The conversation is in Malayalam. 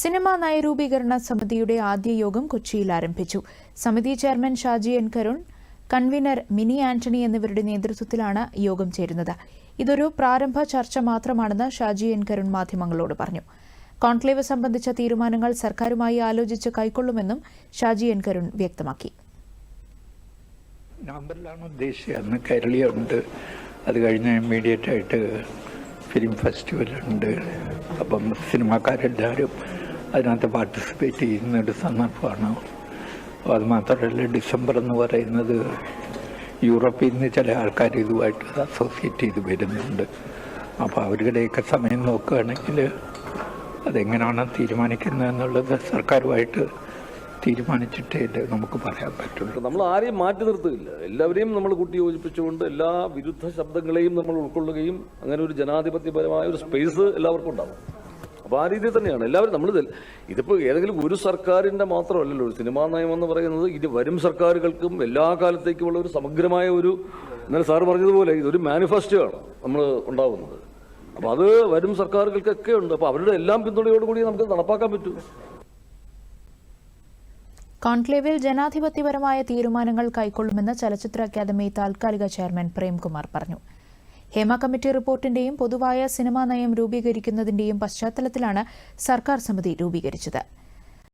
സിനിമാ നയരൂപീകരണ സമിതിയുടെ ആദ്യ യോഗം കൊച്ചിയിൽ ആരംഭിച്ചു. സമിതി chairman Shaji N Karun convener Mini Antony എന്നിവരുടെ നേതൃത്വത്തിലാണ് യോഗം ചേരുന്നത്. ഇതൊരു പ്രാരംഭ ചർച്ച മാത്രമാണെന്ന് ഷാജി എൻ കരുൺ മാധ്യമങ്ങളോട് പറഞ്ഞു. കോൺക്ലേവ് സംബന്ധിച്ച തീരുമാനങ്ങൾ സർക്കാരുമായി ആലോചിച്ച് കൈക്കൊള്ളുമെന്നും ഷാജി എൻ കരുൺ വ്യക്തമാക്കി. നവംബറിലാണ് ഉദ്ദേശിച്ചത് അന്ന് കേരളീയുണ്ട് അത് കഴിഞ്ഞ് ഇമ്മീഡിയറ്റ് ആയിട്ട് ഫിലിം ഫെസ്റ്റിവലുണ്ട് അപ്പം സിനിമാക്കാരെല്ലാവരും അതിനകത്ത് പാർട്ടിസിപ്പേറ്റ് ചെയ്യുന്ന ഒരു സന്ദർഭമാണ്. അപ്പോൾ അത് മാത്രമല്ല ഡിസംബർ എന്ന് പറയുന്നത് യൂറോപ്പിൽ നിന്ന് ചില ആൾക്കാർ ഇതുമായിട്ട് അസോസിയേറ്റ് ചെയ്ത് വരുന്നുണ്ട്. അപ്പോൾ അവരുടെയൊക്കെ സമയം നോക്കുകയാണെങ്കിൽ അതെങ്ങനെയാണ് തീരുമാനിക്കുന്നത് എന്നുള്ളത് സർക്കാരുമായിട്ട് തീരുമാനിച്ചിട്ടേ നമുക്ക് പറയാൻ പറ്റുള്ളൂ. നമ്മൾ ആരെയും മാറ്റി നിർത്തുകയില്ല. എല്ലാവരെയും നമ്മൾ കൂട്ടി യോജിപ്പിച്ചുകൊണ്ട് എല്ലാ വിരുദ്ധ ശബ്ദങ്ങളെയും നമ്മൾ ഉൾക്കൊള്ളുകയും അങ്ങനെ ഒരു ജനാധിപത്യപരമായ ഒരു സ്പേസ് എല്ലാവർക്കും ഉണ്ടാവും. അപ്പോൾ ആ രീതിയിൽ തന്നെയാണ്. എല്ലാവരും നമ്മൾ ഇതിപ്പോൾ ഏതെങ്കിലും ഒരു സർക്കാരിന്റെ മാത്രമല്ലല്ലോ ഒരു സിനിമാ നയം എന്ന് പറയുന്നത് ഇത് വരും സർക്കാരുകൾക്കും എല്ലാ കാലത്തേക്കുമുള്ള ഒരു സമഗ്രമായ ഒരു ഇന്നലെ സാർ പറഞ്ഞതുപോലെ ഇതൊരു മാനിഫെസ്റ്റോ ആണ് നമ്മൾ ഉണ്ടാകുന്നത് അപ്പോൾ അത് വരും സർക്കാരുകൾക്കൊക്കെ ഉണ്ട്. അപ്പോൾ അവരുടെ എല്ലാം പിന്തുണയോടുകൂടി നമുക്ക് നടപ്പാക്കാൻ പറ്റും. കോൺക്ലേവിൽ ജനാധിപത്യപരമായ തീരുമാനങ്ങൾ കൈക്കൊള്ളുമെന്ന് ചലച്ചിത്ര അക്കാദമി താൽക്കാലിക ചെയർമാൻ പ്രേംകുമാർ പറഞ്ഞു. ഹേമ കമ്മിറ്റി റിപ്പോർട്ടിന്റെയും പൊതുവായ സിനിമാ നയം രൂപീകരിക്കുന്നതിന്റെയും പശ്ചാത്തലത്തിലാണ് സർക്കാർ സമിതി രൂപീകരിച്ചത്